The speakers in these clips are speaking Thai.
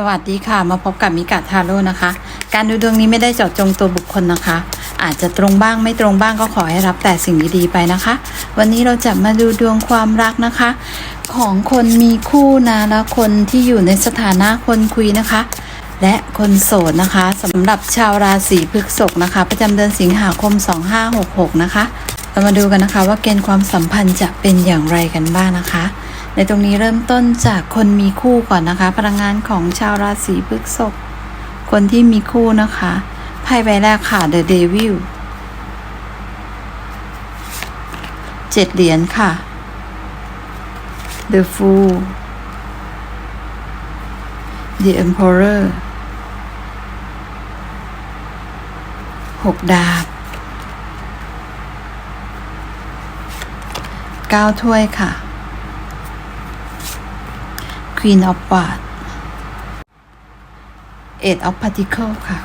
สวัสดีค่ะ มาพบกับมิกาทาโร่นะคะ การดูดวงนี้ไม่ได้เจาะจงตัวบุคคลนะคะ อาจจะตรงบ้างไม่ตรงบ้างก็ขอให้รับแต่สิ่งดีๆไปนะคะ วันนี้เราจะมาดูดวงความรักนะคะ ของคนมีคู่นะและคนที่อยู่ในสถานะคนคุยนะคะ และคนโสดนะคะสำหรับชาวราศีพฤษภนะคะ ประจำเดือนสิงหาคม 2566 นะคะ เรามาดูกันนะคะว่าเกณฑ์ความสัมพันธ์จะเป็นอย่างไรกันบ้างนะคะ ในตรงนี้เริ่มต้นจากคนมีคู่ก่อนนะคะ พลังงานของชาวราศีพฤษภคนที่มีคู่นะคะไพ่ใบแรกค่ะ The Devil เจ็ดเหรียญค่ะ The Fool The Emperor หกดาบเก้าถ้วยค่ะ Queen of w a d Eight of Particle ค่ะ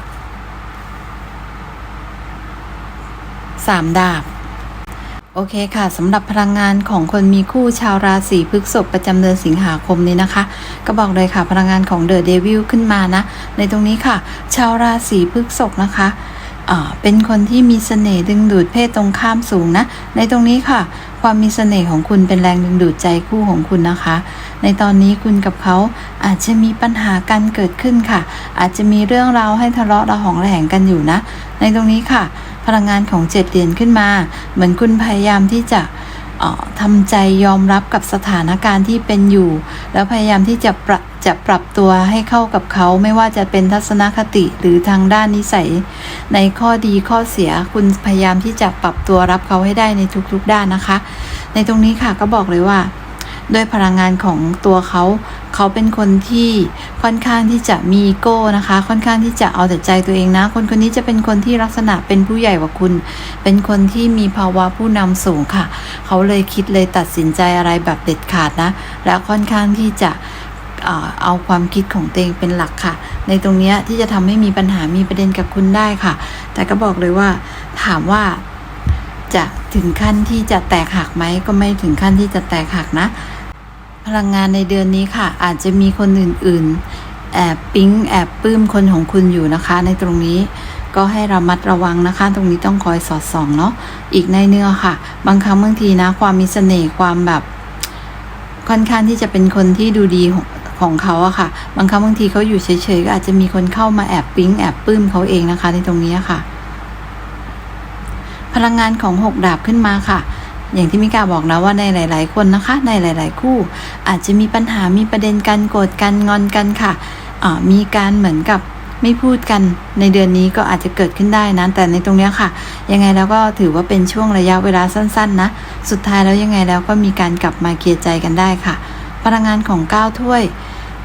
สามดาบ โอเคค่ะสำหรับพลังงานของคนมีคู่ชาวราศีพฤษภประจำเดือนสิงหาคมนี้นะคะ ก็บอกเลยค่ะพลังงานของเดอะเดวิลขึ้นมานะ ในตรงนี้ค่ะ ชาวราศีพฤษภนะคะเป็นคนที่มีเสน่ห์ดึงดูดเพศตรงข้ามสูงนะ ในตรงนี้ค่ะ ความมีเสน่ห์ของคุณเป็นแรงดึงดูดใจคู่ของคุณนะคะ ในตอนนี้คุณกับเขาอาจจะมีปัญหากันเกิดขึ้นค่ะ อาจจะมีเรื่องราวให้ทะเลาะระหองระแหงกันอยู่นะ ในตรงนี้ค่ะ พลังงานของเจ็ดเหรียญขึ้นมา เหมือนคุณพยายามที่จะออทำใจยอมรับกับสถานการณ์ที่เป็นอยู่ แล้วพยายามที่จะประ จะปรับตัวให้เข้ากับเขาไม่ว่าจะเป็นทัศนคติหรือทางด้านนิสัย ในข้อดีข้อเสียคุณพยายามที่จะปรับตัวรับเขาให้ได้ในทุกๆด้านนะคะ ในตรงนี้ค่ะก็บอกเลยว่าด้วยพลังงานของตัวเขา เขาเป็นคนที่ค่อนข้างที่จะมีอีโก้นะคะ ค่อนข้างที่จะเอาแต่ใจตัวเองนะ คนคนนี้จะเป็นคนที่ลักษณะเป็นผู้ใหญ่กว่าคุณ เป็นคนที่มีภาวะผู้นำสูงค่ะ เขาเลยคิดเลยตัดสินใจอะไรแบบเด็ดขาดนะ และค่อนข้างที่จะ เอาความคิดของตัวเองเป็นหลักค่ะ ในตรงนี้ที่จะทำให้มีปัญหามีประเด็นกับคุณได้ค่ะ แต่ก็บอกเลยว่าถามว่าจะถึงขั้นที่จะแตกหักไหมก็ไม่ถึงขั้นที่จะแตกหักนะ พลังงานในเดือนนี้ค่ะ อาจจะมีคนอื่น ๆ แอบปิ๊งแอบปลื้มคนของคุณอยู่นะคะ ในตรงนี้ก็ให้ระมัดระวังนะคะ ตรงนี้ต้องคอยสอดส่องเนาะอีกในเนื้อค่ะ บางครั้งบางทีนะ ความมีเสน่ห์ความแบบค่อนข้างที่จะเป็นคนที่ดูดี ของเขาอะค่ะ บางครั้งบางทีเขาอยู่เฉยๆก็อาจจะมีคนเข้ามาแอบปิ๊งแอบปลื้มเขาเองนะคะ ในตรงนี้ค่ะ พลังงานของหกดาบขึ้นมาค่ะ อย่างที่มิกาบอกนะว่าในหลาย ๆ คนนะคะ ในหลาย ๆ คู่ อาจจะมีปัญหามีประเด็นกันโกรธกันงอนกันค่ะอ่ามีการเหมือนกับไม่พูดกันในเดือนนี้ก็อาจจะเกิดขึ้นได้นะ แต่ในตรงนี้ค่ะ ยังไงแล้วก็ถือว่าเป็นช่วงระยะเวลาสั้น ๆ นะ สุดท้ายแล้วยังไงแล้วก็มีการกลับมาเคลียร์ใจกันได้ค่ะ พลังงานของก้าถ้วย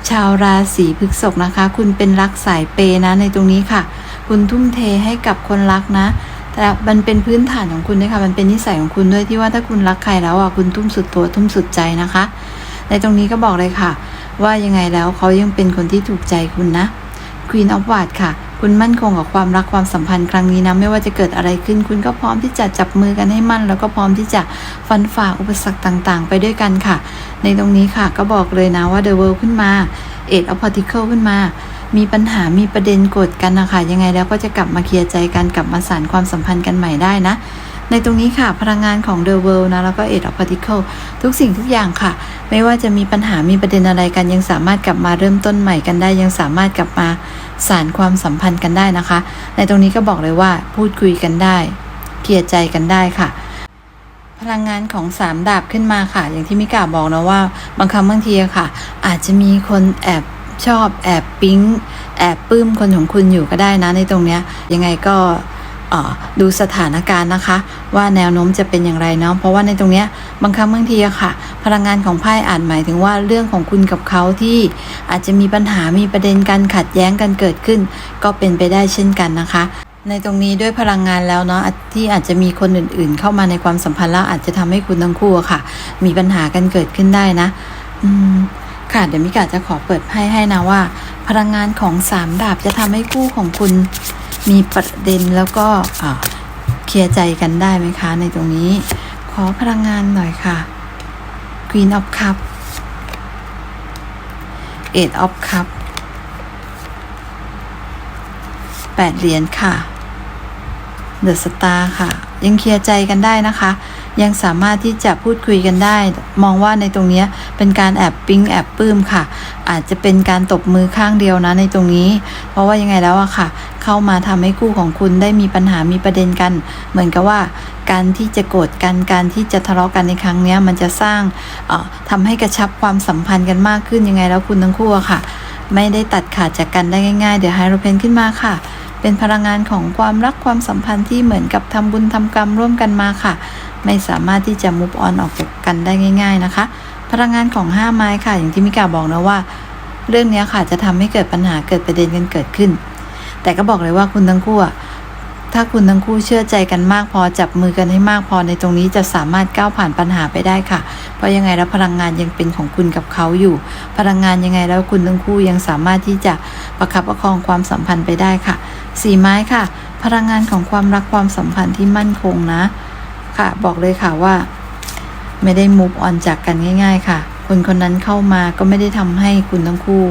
ชาวราศีพฤษภนะคะ คุณเป็นรักสายเปย์นะในตรงนี้ค่ะ คุณทุ่มเทให้กับคนรักนะ แต่มันเป็นพื้นฐานของคุณด้วยค่ะ มันเป็นนิสัยของคุณด้วยที่ว่าถ้าคุณรักใครแล้วอะคุณทุ่มสุดตัวทุ่มสุดใจนะคะ ในตรงนี้ก็บอกเลยค่ะ ว่ายังไงแล้วเขายังเป็นคนที่ถูกใจคุณนะ Queen of w a d ค่ะ คุณมั่นคงกับความรักความสัมพันธ์ครั้งนี้นะไม่ว่าจะเกิดอะไรขึ้น คุณก็พร้อมที่จะจับมือกันให้มั่น แล้วก็พร้อมที่จะฟันฝ่าอุปสรรคต่างๆ ไปด้วยกันค่ะ ในตรงนี้ค่ะก็บอกเลยนะว่า The World ขึ้นมา e i g h of Particle ขึ้นมามีปัญหา มีประเด็นโกรธกันนะคะ ยังไงแล้วก็จะกลับมาเคลียร์ใจกัน กลับมาสานความสัมพันธ์กันใหม่ได้นะ ในตรงนี้ค่ะพลังงานของ The World นะแล้วก็ Eight of Particle ทุกสิ่งทุกอย่างค่ะ ไม่ว่าจะมีปัญหามีประเด็นอะไรกันยังสามารถกลับมาเริ่มต้นใหม่กันได้ ยังสามารถกลับมาสานความสัมพันธ์กันได้นะคะ ในตรงนี้ก็บอกเลยว่าพูดคุยกันได้เคลียร์ใจกันได้ค่ะพลังงานของสามดาบขึ้นมาค่ะ อย่างที่มิกาบอกนะว่า บางครั้งบางทีค่ะ อาจจะมีคนแอบชอบแอบปิ๊ง แอบปลื้มคนของคุณอยู่ก็ได้นะในตรงเนี้ยยังไงก็ ดูสถานการณ์นะคะ ว่าแนวโน้มจะเป็นอย่างไรเนาะเพราะว่าในตรงเนี้ยบางครั้งบางทีอะค่ะ พลังงานของไพ่อาจหมายถึงว่าเรื่องของคุณกับเขาที่อาจจะมีปัญหามีประเด็นการขัดแย้งกันเกิดขึ้น ก็เป็นไปได้เช่นกันนะคะในตรงนี้ด้วยพลังงานแล้วเนาะที่อาจจะมีคนอื่นๆ เข้ามาในความสัมพันธ์แล้วอาจจะทำให้คุณทั้งคู่ค่ะ มีปัญหากันเกิดขึ้นได้นะ อืมค่ะเดี๋ยวมิกาจะขอเปิดไพ่ให้นะว่า พลังงานของสามดาบจะทำให้คู่ของคุณ มีประเด็นแล้วก็เคลียร์ใจกันได้ไหมคะ ในตรงนี้ ขอพลังงานหน่อยค่ะ Queen of Cup Eight of Cup แปดเหรียญค่ะ The Star ค่ะ ยังเคลียร์ใจกันได้นะคะ ยังสามารถที่จะพูดคุยกันได้ มองว่าในตรงนี้เป็นการแอบปิ๊งแอบปลื้มค่ะ อาจจะเป็นการตบมือข้างเดียวนะในตรงนี้ เพราะว่ายังไงแล้วอะค่ะ เข้ามาทำให้คู่ของคุณได้มีปัญหามีประเด็นกัน เหมือนกับว่าการที่จะโกรธกันการที่จะทะเลาะกันในครั้งนี้มันจะสร้างเอ่อทำให้กระชับความสัมพันธ์กันมากขึ้นยังไงแล้วคุณทั้งคู่อะค่ะ ไม่ได้ตัดขาดจากกันได้ง่ายๆ เดี๋ยวไฮโรเพนขึ้นมาค่ะเป็นพลังงานของความรักความสัมพันธ์ที่เหมือนกับทำบุญทำกรรมร่วมกันมาค่ะ ไม่สามารถที่จะมุฟออนออกจากกันได้ง่าย ๆนะคะ พลังงานของห้าไม้ค่ะ อย่างที่มิกาบอกนะว่า เรื่องนี้ค่ะจะทำให้เกิดปัญหาเกิดประเด็นกันเกิดขึ้น แต่ก็บอกเลยว่าคุณทั้งคู่ถ้าคุณทั้งคู่เชื่อใจกันมากพอจับมือกันให้มากพอในตรงนี้จะสามารถก้าวผ่านปัญหาไปได้ค่ะ เพราะยังไงแล้วพลังงานยังเป็นของคุณกับเขาอยู่ พลังงานยังไงแล้วคุณทั้งคู่ยังสามารถที่จะประคับประคองความสัมพันธ์ไปได้ค่ะ สีไม้ค่ะ พลังงานของความรักความสัมพันธ์ที่มั่นคงนะ ค่ะ บอกเลยค่ะว่า ไม่ได้มูฟออนจากกันง่าย ๆ ค่ะ คนคนนั้นเข้ามาก็ไม่ได้ทำให้คุณทั้งคู่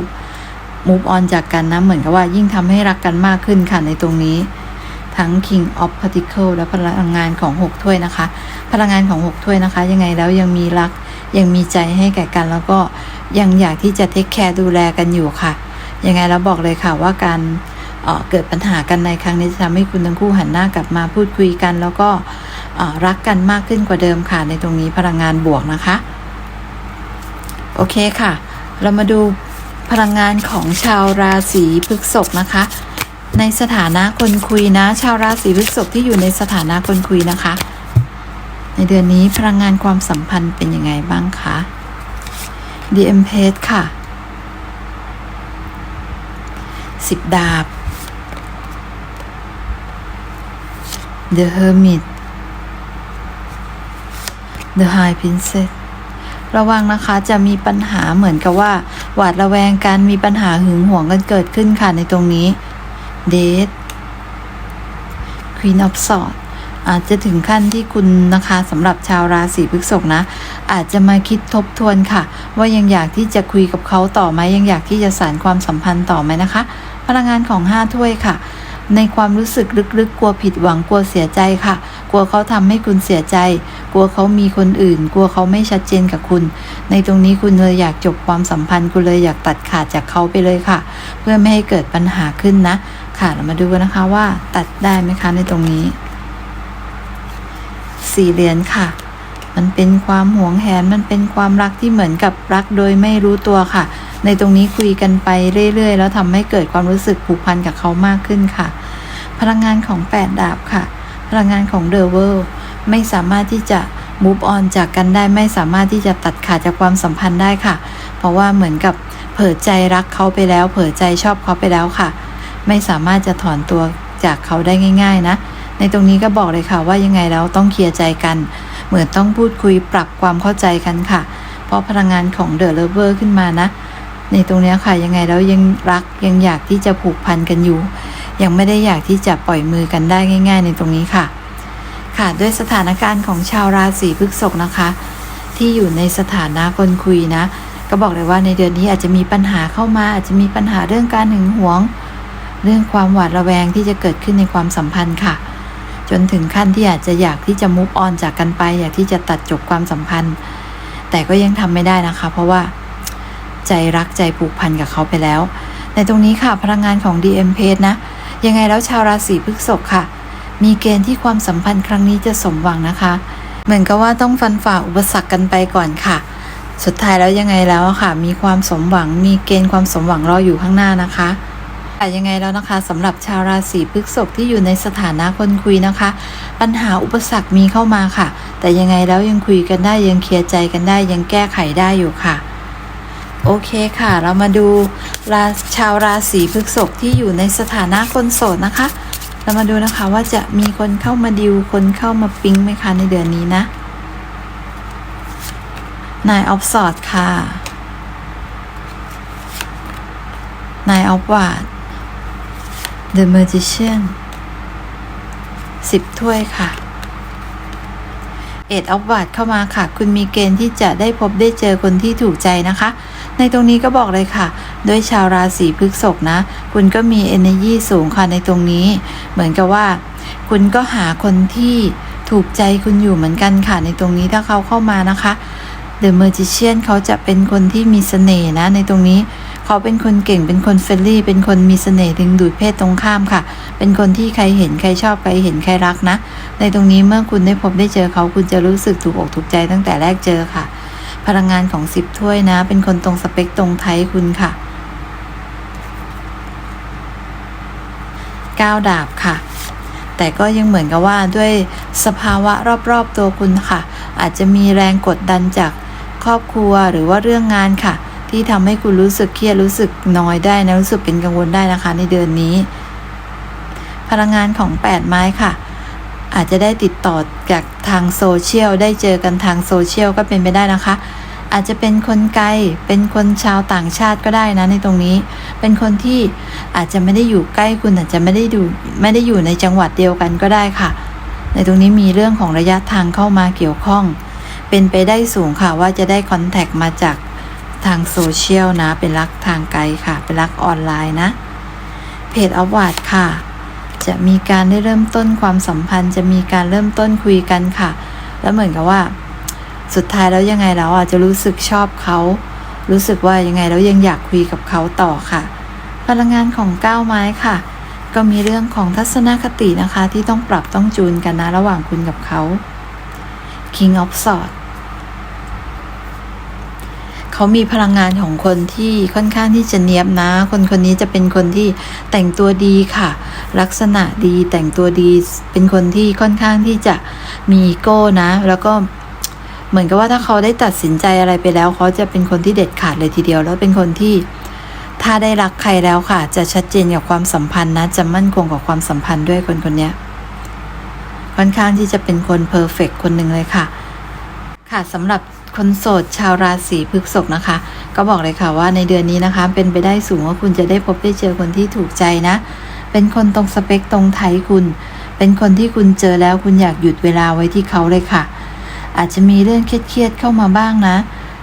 มูฟออนจากกันนะเหมือนกับว่ายิ่งทำให้รักกันมากขึ้นค่ะในตรงนี้ทั้ง King of Particle และพลังงานของ 6 ถ้วยนะคะ พลังงานของ 6 ถ้วยนะคะ ยังไงแล้วยังมีรักยังมีใจให้แก่กัน แล้วก็ยังอยากที่จะเทคแคร์ดูแลกันอยู่ค่ะ ยังไงแล้วบอกเลยค่ะว่าการเออเกิดปัญหากันในครั้งนี้จะทำให้คุณทั้งคู่หันหน้ากลับมาพูดคุยกัน แล้วก็ รักกันมากขึ้นกว่าเดิมค่ะ ในตรงนี้พลังงานบวกนะคะ โอเคค่ะ เรามาดูพลังงานของชาวราศีพฤษภนะคะ ในสถานะคนคุยนะ ชาวราศีพฤษภที่อยู่ในสถานะคนคุยนะคะ ในเดือนนี้พลังงานความสัมพันธ์เป็นยังไงบ้างคะ DM p a g e ค่ะสิบดาบ The Hermit The High Princess ระวังนะคะจะมีปัญหาเหมือนกับว่า หวาดระแวงการมีปัญหาหึงหวงกันเกิดขึ้นค่ะในตรงนี้เดท Queen of Swords อาจจะถึงขั้นที่คุณนะคะสำหรับชาวราศีพฤษภนะ อาจจะมาคิดทบทวนค่ะ ว่ายังอยากที่จะคุยกับเขาต่อไหมยังอยากที่จะสานความสัมพันธ์ต่อไหมนะคะ พลังงานของห้าถ้วยค่ะ ในความรู้สึกลึกๆ กลัวผิดหวังกลัวเสียใจค่ะ กลัวเขาทำให้คุณเสียใจ กลัวเขามีคนอื่น กลัวเขาไม่ชัดเจนกับคุณ ในตรงนี้คุณเลยอยากจบความสัมพันธ์คุณเลยอยากตัดขาดจากเขาไปเลยค่ะ เพื่อไม่ให้เกิดปัญหาขึ้นนะ ค่ะเรามาดูกันนะคะว่า ตัดได้ไหมคะในตรงนี้สี่เหรียญค่ะมันเป็นความหวงแหน มันเป็นความรักที่เหมือนกับรักโดยไม่รู้ตัวค่ะ ในตรงนี้คุยกันไปเรื่อยๆ แล้วทำให้เกิดความรู้สึกผูกพันกับเขามากขึ้นค่ะ พลังงานของแปดดาบค่ะ พลังงานของเดอะเวิลด์ไม่สามารถที่จะ move on จากกันได้ไม่สามารถที่จะตัดขาดจากความสัมพันธ์ได้ค่ะ เพราะว่าเหมือนกับเผลอใจรักเขาไปแล้ว เผลอใจชอบเขาไปแล้วค่ะ ไม่สามารถจะถอนตัวจากเขาได้ง่าย ๆ นะ ในตรงนี้ก็บอกเลยค่ะว่ายังไงแล้วต้องเคลียร์ใจกัน เหมือนต้องพูดคุยปรับความเข้าใจกันค่ะ เพราะพลังงานของเดอะเลเวอร์ขึ้นมานะ ในตรงนี้ค่ะยังไงแล้วยังรักยังอยากที่จะผูกพันกันอยู่ ยังไม่ได้อยากที่จะปล่อยมือกันได้ง่าย ๆ ในตรงนี้ค่ะ ค่ะด้วยสถานการณ์ของชาวราศีพฤษภนะคะ ที่อยู่ในสถานะคนคุยนะ ก็บอกเลยว่าในเดือนนี้อาจจะมีปัญหาเข้ามา อาจจะมีปัญหาเรื่องการหึงหวง เรื่องความหวาดระแวงที่จะเกิดขึ้นในความสัมพันธ์ค่ะ จนถึงขั้นที่อาจจะอยากที่จะมุฟออนจากกันไป อยากที่จะตัดจบความสัมพันธ์ แต่ก็ยังทำไม่ได้นะคะ เพราะว่า ใจรักใจผูกพันกับเขาไปแล้ว ในตรงนี้ค่ะพลังงานของ DM p a g e นะ ยังไงแล้วชาวราศีพฤษภค่ะ มีเกณฑ์ที่ความสัมพันธ์ครั้งนี้จะสมหวังนะคะ เหมือนกับว่าต้องฟันฝ่าอุปสรรคกันไปก่อนค่ะ สุดท้ายแล้วยังไงแล้วค่ะ มีความสมหวัง มีเกณฑ์ความสมหวังรออยู่ข้างหน้านะคะแต่ยังไงแล้วนะคะสำหรับชาวราศีพฤษภที่อยู่ในสถานะคนคุยนะคะ ปัญหาอุปสรรคมีเข้ามาค่ะ แต่ยังไงแล้วยังคุยกันได้ยังเคลียร์ใจกันได้ยังแก้ไขได้อยู่ค่ะ โอเคค่ะ เรามาดูราชาวราศีพฤษภที่อยู่ในสถานะคนโสดนะคะ เรามาดูนะคะว่าจะมีคนเข้ามาดิวคนเข้ามาปิ๊งไหมคะในเดือนนี้นะนายออฟสอดค่ะนายออฟวาด The Magician สิบถ้วยค่ะ เอ็ดออฟวาดเข้ามาค่ะ คุณมีเกณฑ์ที่จะได้พบได้เจอคนที่ถูกใจนะคะ ในตรงนี้ก็บอกเลยค่ะ ด้วยชาวราศีพฤษภนะ คุณก็มี energy สูงค่ะในตรงนี้ เหมือนกับว่า คุณก็หาคนที่ถูกใจคุณอยู่เหมือนกันค่ะ ในตรงนี้ถ้าเขาเข้ามานะคะ The Magician เขาจะเป็นคนที่มีเสน่ห์นะ ในตรงนี้เขาเป็นคนเก่งเป็นคนเฟรนลี่ เป็นคนมีเสน่ห์ดึงดูดเพศตรงข้ามค่ะ เป็นคนที่ใครเห็นใครชอบใครเห็นใครรักนะ ในตรงนี้เมื่อคุณได้พบได้เจอเขาคุณจะรู้สึกถูกอกถูกใจตั้งแต่แรกเจอค่ะ พลังงานของสิบถ้วยนะ เป็นคนตรงสเปคตรงไทยคุณค่ะก้าดาบค่ะ แต่ก็ยังเหมือนกับว่าด้วยสภาวะรอบๆตัวคุณค่ะ อาจจะมีแรงกดดันจากครอบครัวหรือว่าเรื่องงานค่ะ ที่ทำให้คุณรู้สึกเครียดรู้สึกน้อยได้นะรู้สึกเป็นกังวลได้นะคะ ในเดือนนี้ พลังงานของ 8 ไม้ค่ะ อาจจะได้ติดต่อจาก ทางโซเชียลได้เจอกันทางโซเชียลก็เป็นไปได้นะคะ อาจจะเป็นคนไกลเป็นคนชาวต่างชาติก็ได้นะในตรงนี้ เป็นคนที่อาจจะไม่ได้อยู่ใกล้คุณอาจจะไม่ได้ดูไม่ได้อยู่ในจังหวัดเดียวกันก็ได้ค่ะ ในตรงนี้มีเรื่องของระยะทางเข้ามาเกี่ยวข้อง เป็นไปได้สูงค่ะว่าจะได้คอนแทคมาจากทางโซเชียลนะ เป็นรักทางไกลค่ะ เป็นรักออนไลน์นะ เพจอวาดค่ะ จะมีการได้เริ่มต้นความสัมพันธ์ จะมีการเริ่มต้นคุยกันค่ะ แล้วเหมือนกับว่า สุดท้ายแล้วยังไงแล้วอะจะรู้สึกชอบเขา รู้สึกว่ายังไงแล้วยังอยากคุยกับเขาต่อค่ะ พลังงานของก้าวไม้ค่ะ ก็มีเรื่องของทัศนคตินะคะ ที่ต้องปรับต้องจูนกันนะระหว่างคุณกับเขา King of Swords เขามีพลังงานของคนที่ค่อนข้างที่จะเนียบนะ คนคนนี้จะเป็นคนที่แต่งตัวดีค่ะ ลักษณะดีแต่งตัวดี เป็นคนที่ค่อนข้างที่จะมีโก้นะ แล้วก็เหมือนกับว่าถ้าเขาได้ตัดสินใจอะไรไปแล้ว เขาจะเป็นคนที่เด็ดขาดเลยทีเดียว แล้วเป็นคนที่ถ้าได้รักใครแล้วค่ะ จะชัดเจนกับความสัมพันธ์นะ จะมั่นคงกับความสัมพันธ์ด้วยคนคนนี้ค่อนข้างที่จะเป็นคนเพอร์เฟกคนหนึ่งเลยค่ะ ค่ะสำหรับ คนโสดชาวราศีพฤษภนะคะ ก็บอกเลยค่ะว่าในเดือนนี้นะคะ เป็นไปได้สูงว่าคุณจะได้พบได้เจอคนที่ถูกใจนะ เป็นคนตรงสเปคตรงไทยคุณ เป็นคนที่คุณเจอแล้วคุณอยากหยุดเวลาไว้ที่เขาเลยค่ะ อาจจะมีเรื่องเครียดๆเข้ามาบ้างนะ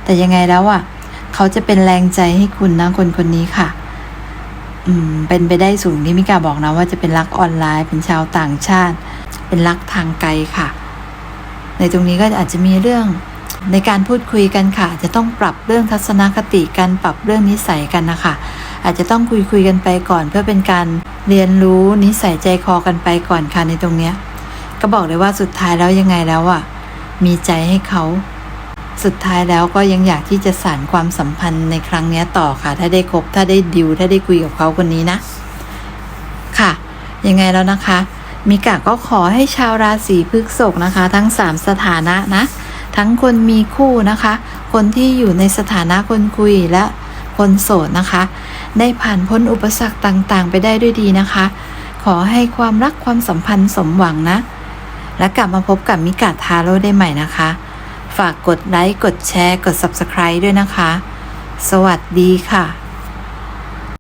แต่ยังไงแล้วอะเขาจะเป็นแรงใจให้คุณนะคนคนนี้ค่ะ อืม เป็นไปได้สูงที่มิกาบอกนะว่าจะเป็นรักออนไลน์ เป็นชาวต่างชาติ เป็นรักทางไกลค่ะ ในตรงนี้ก็อาจจะมีเรื่อง ในการพูดคุยกันค่ะ จะต้องปรับเรื่องทัศนคติกันปรับเรื่องนิสัยกันนะคะ อาจจะต้องคุยคุยกันไปก่อนเพื่อเป็นการเรียนรู้นิสัยใจคอกันไปก่อนค่ะในตรงเนี้ยก็บอกเลยว่าสุดท้ายแล้วยังไงแล้วอะมีใจให้เขาสุดท้ายแล้วก็ยังอยากที่จะสานความสัมพันธ์ในครั้งนี้ต่อค่ะ ถ้าได้คบถ้าได้ดิวถ้าได้คุยกับเขาคนนี้นะ ค่ะ ยังไงแล้วนะคะ มิกะก็ขอให้ชาวราศีพฤษภนะคะ ทั้ง 3 สถานะนะ ทั้งคนมีคู่นะคะ คนที่อยู่ในสถานะคนคุยและคนโสดนะคะ ได้ผ่านพ้นอุปสรรคต่างๆ ไปได้ด้วยดีนะคะ ขอให้ความรักความสัมพันธ์สมหวังนะ และกลับมาพบกับมิกาทาโร่ได้ใหม่นะคะ ฝากกดไลค์ กดแชร์ กด Subscribe ด้วยนะคะ สวัสดีค่ะ